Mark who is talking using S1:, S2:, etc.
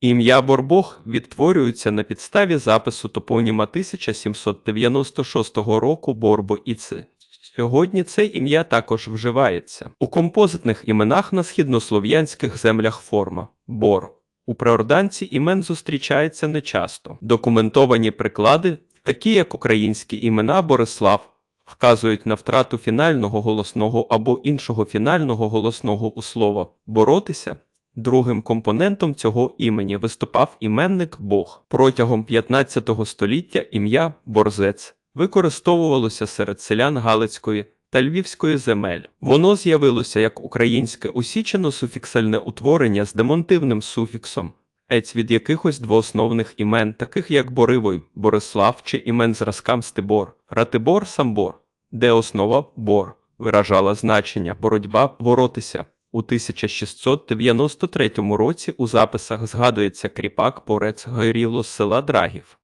S1: Ім'я Борбог відтворюється на підставі запису топоніма 1796 року Борбо і Ц. Сьогодні це ім'я також вживається. У композитних іменах на східнослов'янських землях форма бор. У преорданці імен зустрічається нечасто. Документовані приклади, такі як українські імена Борислав, вказують на втрату фінального голосного або іншого фінального голосного у слово боротися. Другим компонентом цього імені виступав іменник Бог. Протягом 15 століття ім'я Борзець використовувалося серед селян Галицької та Львівської земель. Воно з'явилося як українське усічено-суфіксальне утворення з демонтивним суфіксом, ець від якихось двоосновних імен, таких як Боривой, Борислав чи імен зразкам Стебор, Ратибор, Самбор, де основа бор виражала значення боротьба боротися. У 1693 році у записах згадується кріпак Порець Гайріло з села Драгів.